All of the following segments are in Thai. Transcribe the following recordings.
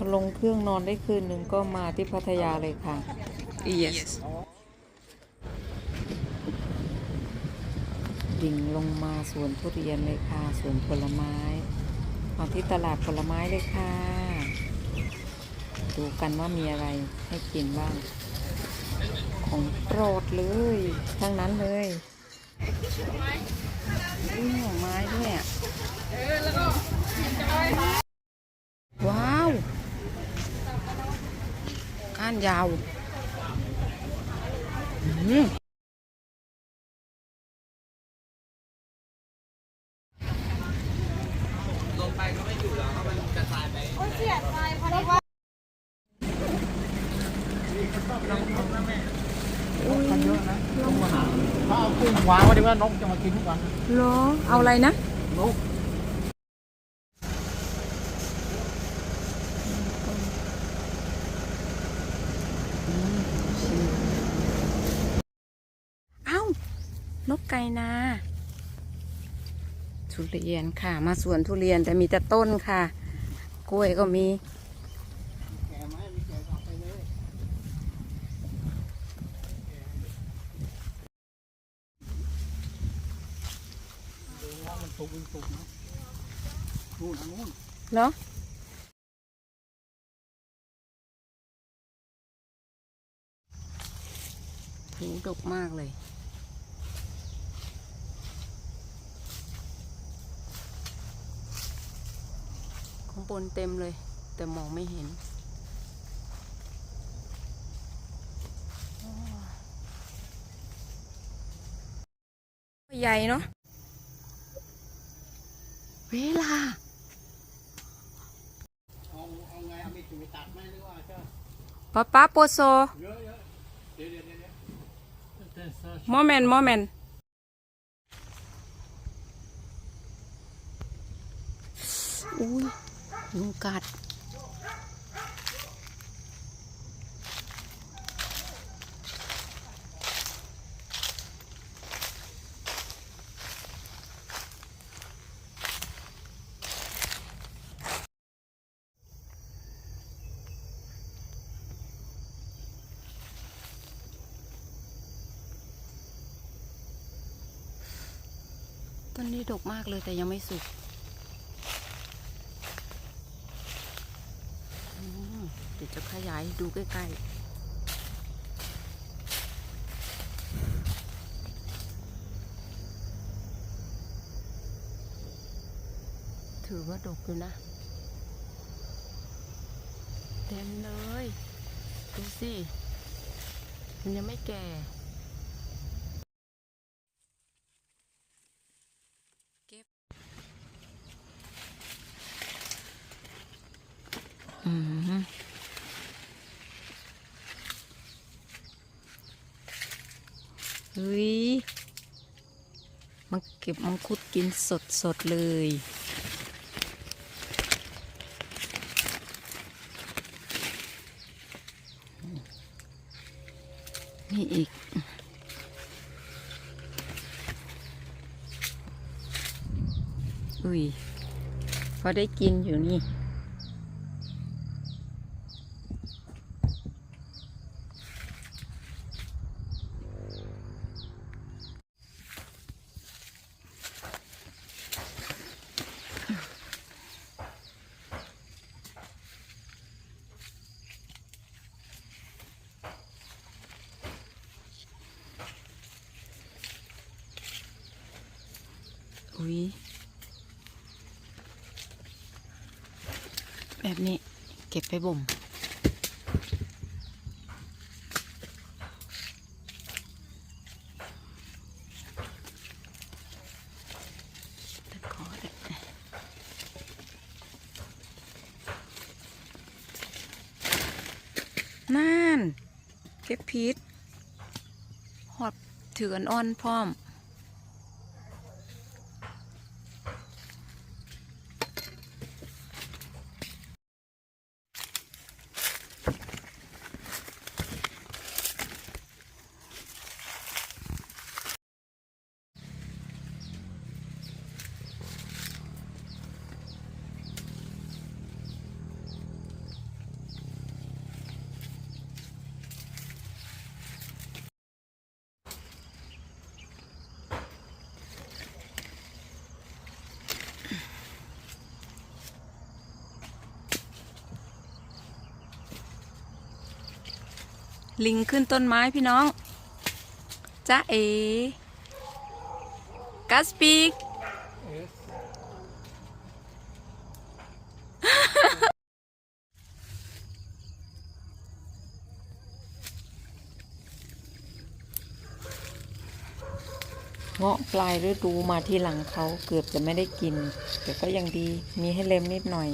อลงเครื่องนอนได้คืนหนึ่งก็มาที่พัทยาเลยค่ะ yes ดิ่งลงมาสวนทุเรียนเลยค่ะสวนผลไม้มาที่ตลาดผลไม้เลยค่ะ ดูกันว่ามีอะไรให้กินบ้าง ของโปรดเลยทั้งนั้นเลยอุ้ยของไม้ด้วยอะว้าว ก้านยาวลงไปก็ไม่อยู่แล้วมันจะตายไปโอ้เสียดใจพราะว่าเยอะนะลงมาหาถ้าเอากุ้งวานไว้ดีว่านกจะมากินทุกวันเหรอเอาอะไรนะนก เอ้า นกไก่นา ทุเรียนค่ะ มาสวนทุเรียนแต่มีแต่ต้นค่ะ กล้วยก็มีแก่ไหมมีแก่ก็เอาไปเลยดูว่ามันสุกมันสุกนะนู่นอันนู่นเหรอหูดกมากเลย ข้างบนเต็มเลย แต่มองไม่เห็น ใหญ่เนาะเวลาปตัดไหมหรือว่าจะป๊าป๊าโปโซโมเมนต์โมเมนต์อุ้ย ยุงกัดต้นนี้ดกมากเลยแต่ยังไม่สุกอืมเดี๋ยวจะขยายดูใกล้ๆถือว่าดกอยู่นะเต็มเลย ดูสิ มันยังไม่แก่อืมเฮ้ยมาเก็บมังคุดกินสดสดๆเลย นี่อีกอุ้ยพอได้กินอยู่นี่ ย แบบนี้เก็บไปบ่มเลยนั่น เก็บพีชหอดถืออ่อนพร้อม ลิงขึ้นต้นไม้พี่น้องจ้าเอกัสปีกเงาะปลายฤดูมาที่หลังเขาเกือบจะไม่ได้กิน แต่ก็ยังดีมีให้เล็มนิดหน่อย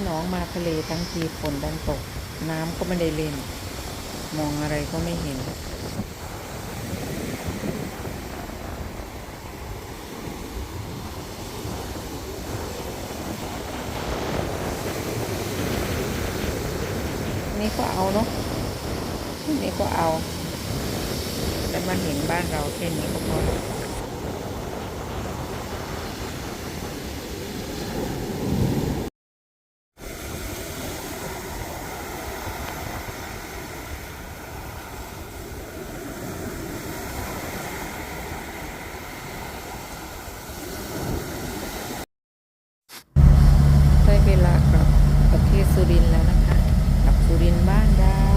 พี่น้องมาทะเลทั้งทีฝนดันตก น้ำก็ไม่ได้เล่น มองอะไรก็ไม่เห็น นี่ก็เอาเนาะนี่ก็เอา แต่มาเห็นบ้านเราแค่นี้ก็พอ เวลากลับประเทศสุรินทร์แล้วนะคะกับสุรินทร์บ้านได้